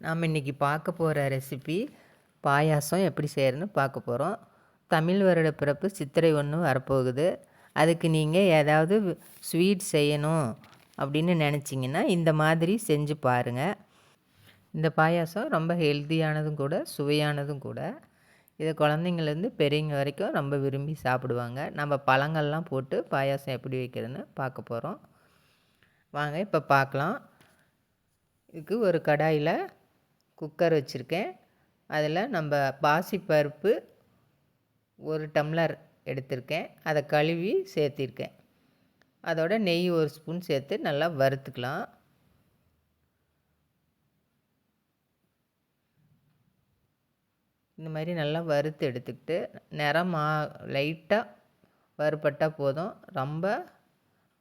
நாம் இன்றைக்கி பார்க்க போகிற ரெசிபி பாயாசம் எப்படி செய்கிறதுன்னு பார்க்க போகிறோம் தமிழ் வருட பிறப்பு சித்திரை ஒன்று வரப்போகுது. அதுக்கு நீங்கள் ஏதாவது ஸ்வீட் செய்யணும் அப்படின்னு நினச்சிங்கன்னா இந்த மாதிரி செஞ்சு பாருங்கள் இந்த பாயாசம் ரொம்ப ஹெல்த்தியானதும் கூட சுவையானதும் கூட. இதை குழந்தைங்கள்லேருந்து பெரியவங்க வரைக்கும் ரொம்ப விரும்பி சாப்பிடுவாங்க. நம்ம பழங்கள்லாம் போட்டு பாயாசம் எப்படி வைக்கிறதுன்னு பார்க்க போகிறோம் வாங்க இப்போ பார்க்கலாம். இதுக்கு ஒரு கடாயில் குக்கர் வச்சுருக்கேன். அதில் நம்ம பாசிப்பருப்பு ஒரு டம்ளர் எடுத்திருக்கேன். அதை கழுவி சேர்த்திருக்கேன். அதோட நெய் ஒரு ஸ்பூன் சேர்த்து நல்லா வறுத்துக்கலாம். இந்த மாதிரி நல்லா வறுத்து எடுத்துக்கிட்டு நிறமா லைட்டாக வறுப்பட்டால் போதும். ரொம்ப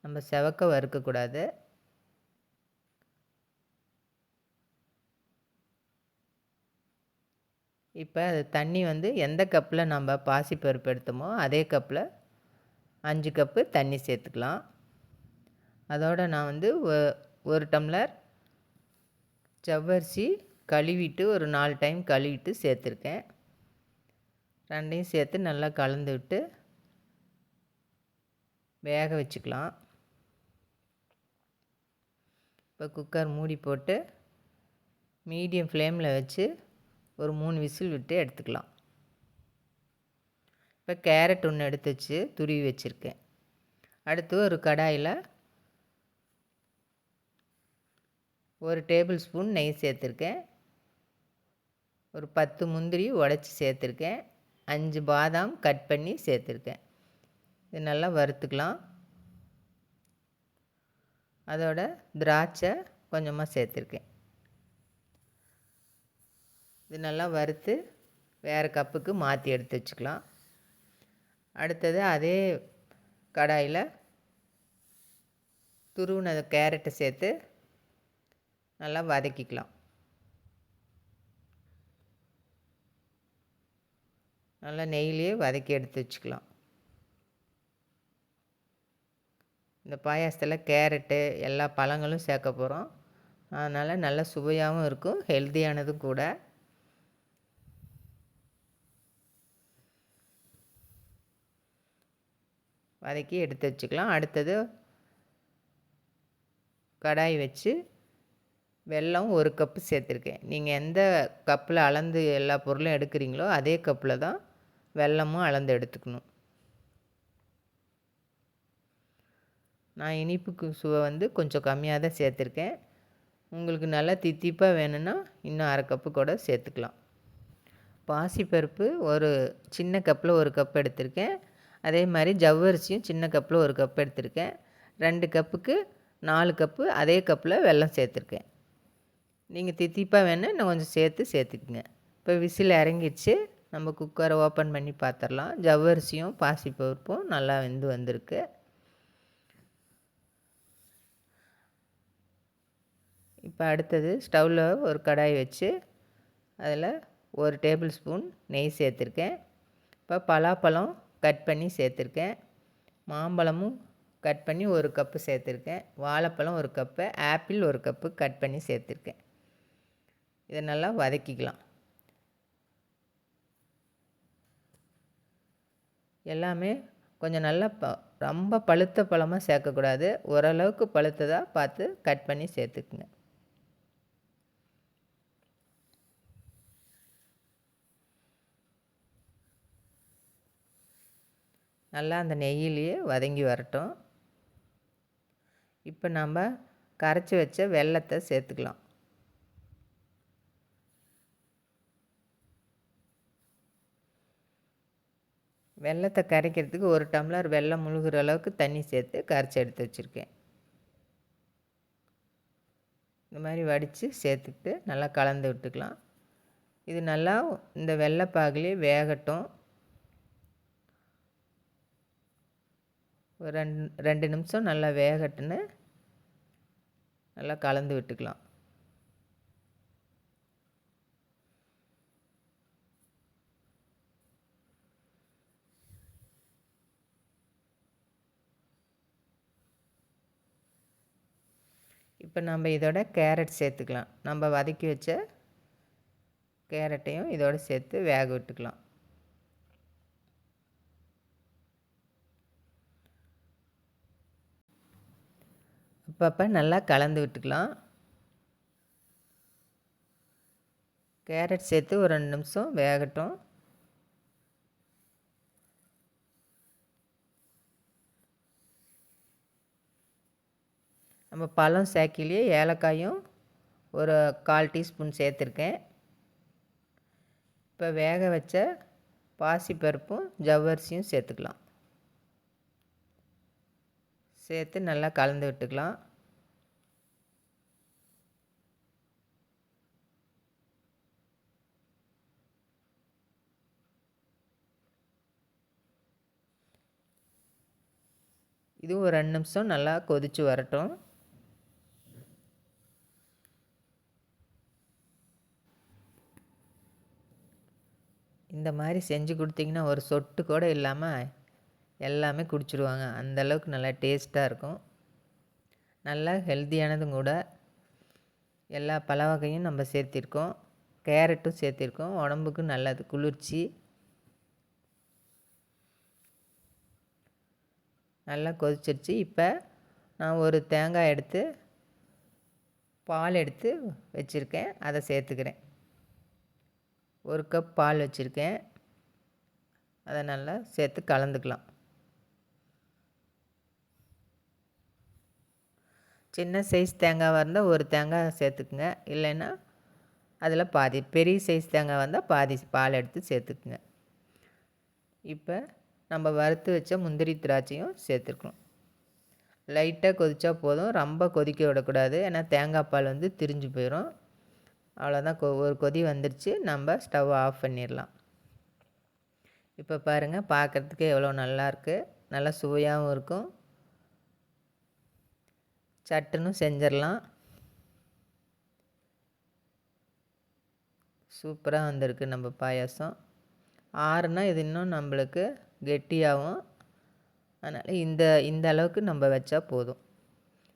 நம்ம செவக்க வறுக்கக்கூடாது. இப்போ அது தண்ணி வந்து எந்த கப்பில் நம்ம பாசிப்பருப்பு எடுத்தோமோ அதே கப்பில் அஞ்சு கப்பு தண்ணி சேர்த்துக்கலாம். அதோடு நான் வந்து ஒரு டம்ளர் ஜவ்வரிசி கழுவிட்டு ஒரு நாலு டைம் கழுவிட்டு சேர்த்துருக்கேன். ரெண்டையும் சேர்த்து நல்லா கலந்து விட்டு வேக வச்சுக்கலாம். இப்போ குக்கர் மூடி போட்டு மீடியம் ஃப்ளேமில் வச்சு ஒரு மூணு விசில் விட்டு எடுத்துக்கலாம். இப்போ கேரட் ஒன்று எடுத்து வச்சு துருவி வச்சுருக்கேன். அடுத்து ஒரு கடாயில் ஒரு டேபிள் ஸ்பூன் நெய் சேர்த்துருக்கேன். ஒரு பத்து முந்திரி உடச்சி சேர்த்துருக்கேன். அஞ்சு பாதாம் கட் பண்ணி சேர்த்துருக்கேன். இது நல்லா வறுத்துக்கலாம். அதோட திராட்சை கொஞ்சமாக சேர்த்துருக்கேன். இது நல்லா வறுத்து வேறு கப்புக்கு மாற்றி எடுத்து வச்சுக்கலாம். அடுத்தது அதே கடாயில் துருவின கேரட்டை சேர்த்து நல்லா வதக்கிக்கலாம். நல்லா நெய்லேயே வதக்கி எடுத்து வச்சுக்கலாம். இந்த பாயாசத்தில் கேரட்டு எல்லா பழங்களும் சேர்க்க போகிறோம். அதனால் நல்ல சுவையாகவும் இருக்கும் ஹெல்த்தியானதும் கூட. வதக்கி எடுத்து வச்சுக்கலாம். அடுத்தது கடாய் வச்சு வெல்லம் ஒரு கப்பு சேர்த்துருக்கேன். நீங்கள் எந்த கப்பில் அளந்து எல்லா பொருளும் எடுக்கிறீங்களோ அதே கப்பில் தான் வெல்லமும் அளந்து எடுத்துக்கணும். நான் இனிப்புக்கு சுவை வந்து கொஞ்சம் கம்மியாக தான் சேர்த்துருக்கேன். உங்களுக்கு நல்லா தித்திப்பாக வேணும்னா இன்னும் அரை கப்பு கூட சேர்த்துக்கலாம். பாசிப்பருப்பு ஒரு சின்ன கப்பில் ஒரு கப் எடுத்திருக்கேன். அதே மாதிரி ஜவ்வரிசியும் சின்ன கப்பில் ஒரு கப் எடுத்திருக்கேன். ரெண்டு கப்புக்கு நாலு கப்பு அதே கப்பில் வெல்லம் சேர்த்துருக்கேன். நீங்கள் தித்திப்பாக வேணால் இன்னும் கொஞ்சம் சேர்த்து சேர்த்துக்குங்க. இப்போ விசில் இறங்கிடுச்சு. நம்ம குக்கரை ஓப்பன் பண்ணி பார்த்துடலாம். ஜவ்வரிசியும் பாசிப்பருப்பும் நல்லா வெந்து வந்திருக்கு. இப்போ அடுத்தது ஸ்டவ்வில் ஒரு கடாய் வச்சு அதில் ஒரு டேபிள் ஸ்பூன் நெய் சேர்த்துருக்கேன். இப்போ பலாப்பழம் கட் பண்ணி சேர்த்துருக்கேன். மாம்பழமும் கட் பண்ணி ஒரு கப்பு சேர்த்துருக்கேன். வாழைப்பழம் ஒரு கப்பு ஆப்பிள் ஒரு கப்பு கட் பண்ணி சேர்த்துருக்கேன். இதை நல்லா வதக்கிக்கலாம். எல்லாமே கொஞ்சம் நல்லா ப ரொம்ப பழுத்த பழமாக சேர்க்கக்கூடாது. ஓரளவுக்கு பழுத்ததாக பார்த்து கட் பண்ணி சேர்த்துக்குங்க. நல்லா அந்த நெய்யிலேயே வதங்கி வரட்டும். இப்போ நம்ம கரைச்சி வச்ச வெள்ளத்தை சேர்த்துக்கலாம். வெள்ளத்தை கரைக்கிறதுக்கு ஒரு டம்ளர் வெள்ளம் முழுகிற அளவுக்கு தண்ணி சேர்த்து கரைச்சி எடுத்து வச்சுருக்கேன். இந்த மாதிரி வடித்து சேர்த்துக்கிட்டு நல்லா கலந்து விட்டுக்கலாம். இது நல்லா இந்த வெள்ளைப்பாகுலேயே வேகட்டும். ஒரு ரெண்டு ரெண்டு நிமிஷம் நல்லா வேகட்டுன்னு நல்லா கலந்து விட்டுக்கலாம். இப்போ நம்ம இதோட கேரட் சேர்த்துக்கலாம். நம்ம வதக்கி வச்ச கேரட்டையும் இதோடு சேர்த்து வேக விட்டுக்கலாம். அப்பப்போ நல்லா கலந்து விட்டுக்கலாம். கேரட் சேர்த்து ஒரு ரெண்டு நிமிஷம் வேகட்டும். நம்ம பழம் சேர்க்கிலேயே ஏலக்காயும் ஒரு கால் டீஸ்பூன் சேர்த்துருக்கேன். இப்போ வேக வச்ச பாசிப்பருப்பும் ஜவ்வரிசியும் சேர்த்துக்கலாம். சேர்த்து நல்லா கலந்து விட்டுக்கலாம். இதுவும் ஒரு ரெண்டு நிமிஷம் நல்லா கொதித்து வரட்டும். இந்த மாதிரி செஞ்சு கொடுத்தீங்கன்னா ஒரு சொட்டு கூட இல்லாமல் எல்லாமே குடிச்சிடுவாங்க அந்தளவுக்கு நல்லா டேஸ்ட்டாக இருக்கும். நல்லா ஹெல்த்தியானதும் கூட. எல்லா பழ வகையும் நம்ம சேர்த்திருக்கோம். கேரட்டும் சேர்த்திருக்கோம். உடம்புக்கு நல்லது. குளிர்ச்சி. நல்லா கொதிச்சிருச்சு. இப்போ நான் ஒரு தேங்காய் எடுத்து பால் எடுத்து வச்சுருக்கேன். அதை சேர்த்துக்கிறேன். ஒரு கப் பால் வச்சுருக்கேன். அதை நல்லா சேர்த்து கலந்துக்கலாம். சின்ன சைஸ் தேங்காவாக இருந்தால் ஒரு தேங்காய் சேர்த்துக்குங்க. இல்லைன்னா அதில் பாதி பெரிய சைஸ் தேங்காய் வந்தால் பாதி பால் எடுத்து சேர்த்துக்குங்க. இப்போ நம்ம வறுத்து வச்ச முந்திரி திராட்சையும் சேர்த்துருக்கணும் லைட்டாக கொதித்தா போதும். ரொம்ப கொதிக்க விடக்கூடாது. ஏன்னா தேங்காய் பால் வந்து திரிஞ்சு போயிடும் அவ்வளோதான் கொ ஒரு கொதி வந்துருச்சு. நம்ம ஸ்டவ் ஆஃப் பண்ணிடலாம். இப்போ பாருங்கள் பார்க்குறதுக்கு எவ்வளோ நல்லாயிருக்கு நல்லா சுவையாகவும் இருக்கும். சட்டுன்னு செஞ்சிடலாம். சூப்பராக வந்திருக்கு நம்ம பாயாசம். ஆறுனா இது இன்னும் நம்மளுக்கு கெட்டியாகும். அதனால் இந்த இந்த அளவுக்கு நம்ம வச்சா போதும்.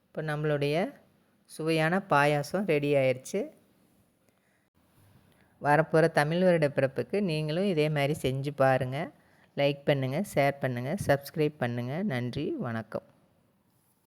இப்போ நம்மளுடைய சுவையான பாயாசம் ரெடி ஆயிடுச்சு வரப்போகிற தமிழ் வருட பிறப்புக்கு நீங்களும் இதே மாதிரி செஞ்சு பாருங்கள் லைக் பண்ணுங்கள் ஷேர் பண்ணுங்கள் சப்ஸ்கிரைப் பண்ணுங்கள் நன்றி வணக்கம்.